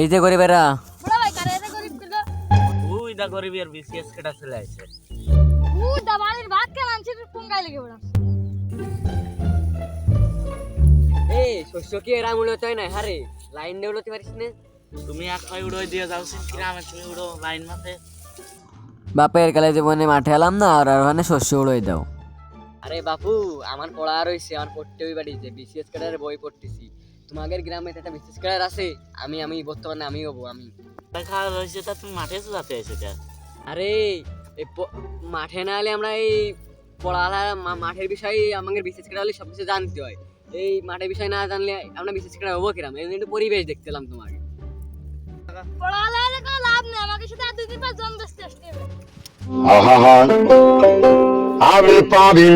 এই যে গরিবেরা। বিসিএস কেটা চলে আসে ও দাবাড়ির ভাত কে মানছিস পুঙ্গাই লেগে বড় এই শস্য কি এরা মূল্য চাই না হারে লাইন দেউলতে পারিস না। তুমি এক পাই উড়ো দিয়ে যাও গ্রামে তুমি উড়ো লাইন মাঠে। বাপের কালে জীবনে মাঠে এলাম না আর আর ওখানে শস্য উড়োই দাও। আরে বাপু আমার পড়া রয়েছে আমার পড়তে ওই বাড়িতে বিসিএস ক্যাডার বই পড়তেছি। তোমাদের গ্রামে একটা বিসিএস ক্যাডার আছে। আমি আমি বর্তমানে আমি হব আমি। দেখা তা তুমি মাঠে যাতে এসেছে আরে মাঠে না হলে আমরা এই পড়ালা মাঠের বিষয়ে আমাদের বিশেষ করে হলে সব কিছু জানতে হয়। এই মাঠের বিষয় না জানলে আমরা বিশেষ করে হব কিরাম? এই একটু পরিবেশ দেখতেলাম তোমাকে। পড়ালে কোনো লাভ নেই আমাকে শুধু আর দুই দিন পর জন বেচতে আসতে হবে। আমি পাবি।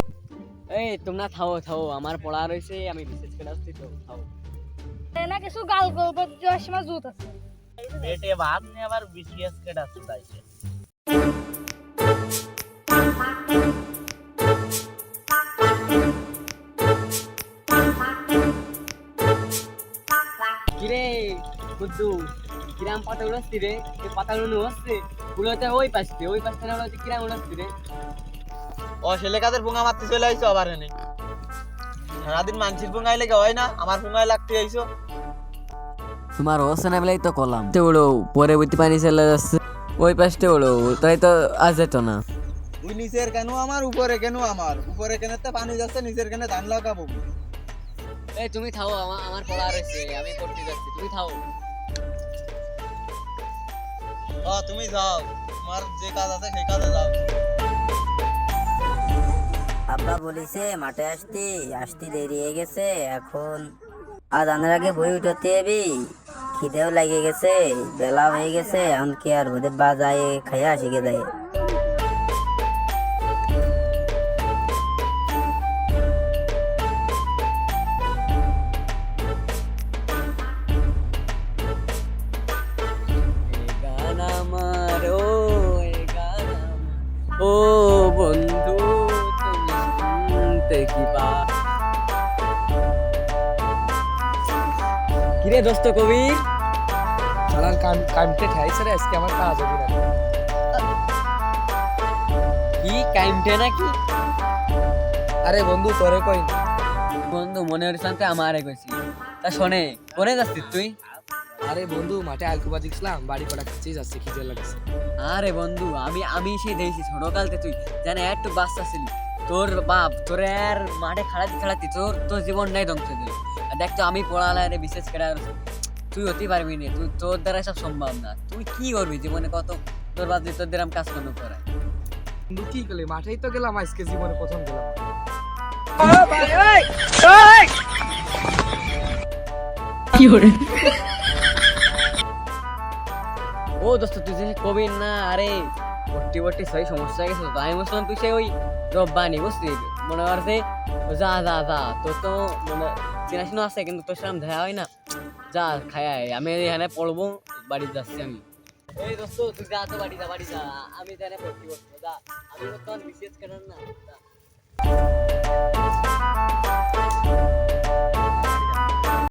এই তোমরা থাও থাও আমার পড়া রয়েছে আমি বিশেষ করে আসছি তো থাও। না কিছু গাল গল্প যাওয়ার সময় জুত আছে। পেটে ভাত নিয়ে আবার বিসিএস কেটা আসে কিরে কুদ্দু কিরাম পাতা উড়াচ্ছি রে? এই পাতা উড়ানো হচ্ছে উড়োতে ওই পাশে ওই পাশে না উড়াতে কিরাম উড়াচ্ছি রে? ও ছেলে কাদের পুঙ্গা মারতে চলে আইছো আবার এনে। সারাদিন মানসির পুঙ্গাই লেগে হয় না আমার পুঙ্গাই লাগতে আইছো তোমার হচ্ছে না বলেই তো কলাম তো উড়ো পরে বুঝতে পানি চলে যাচ্ছে। ওই পাশে উড়ো তাই তো আজ যেত না। ওই নিচের কেন আমার উপরে কেন আমার? উপরে কেন তো পানি যাচ্ছে নিচের কেন ধান লাগাবো। এই তুমি থাও আমার আমার পড়া রয়েছে আমি পড়তে যাচ্ছি তুমি থাও। ও তুমি যাও। তোমার যে কাজ আছে সেই কাজে যাও। আব্বা বলিছে, মাঠে আসতি আসতি দেরি হয়ে গেছে, এখন আজ আনার আগে বই উঠাতে এবি খিদেও লাগে গেছে বেলা হয়ে গেছে, এখন কি আর ওদের বাজায় খাইয়া আসি গে গান কিরে দোস্ত কবির? শালার কাম কামটে ঠাইছে রে আজকে আমার কাজ হবে না কি নাকি? আরে বন্ধু তোরে কই বন্ধু মনে হচ্ছে আমারে কইছি। তা শোনে কোনে যাচ্ছিস তুই? আরে বন্ধু মাঠে আলকুবা দেখছিলাম বাড়ি কটা খাচ্ছি যাচ্ছে খিদে লাগছে। আরে বন্ধু আমি আমি সেই দেখছি ছোটকালতে তুই জানে একটু বাচ্চা ছিলি। তোর বাপ তোর আর মাঠে খেলাতে খেলাতে তোর তোর জীবন নাই ধ্বংস দিল আর দেখ তো আমি পড়ালে রে বিশেষ করে তুই হতে পারবি না তুই তোর দ্বারা সব সম্ভব না। তুই কি করবি জীবনে কত তোর বাদ তোর দ্বারা কাজ কর্ম করায় বন্ধু কি করলি? মাঠেই তো গেলাম আজকে জীবনে প্রথম গেলাম। ও দোস্ত তুই যে কবি না আরে ভর্তি ভর্তি সেই সমস্যা হয়ে গেছে, তো আমি বুঝলাম তুই সেই ওই রব্বানি, বুঝলি মনে করছে, যা যা যা, তোর তো মনে চেনাশোনা আছে, কিন্তু তোর সেরকম দেখা হয় না যা খায়। আমি এখানে পড়ব, বাড়ি যাচ্ছি আমি এই দোস্ত, তুই যা, তো বাড়ি যা বাড়ি যা, আমি এখানে ভর্তি করব যা, আমি বর্তমান বিশেষ কেনার না।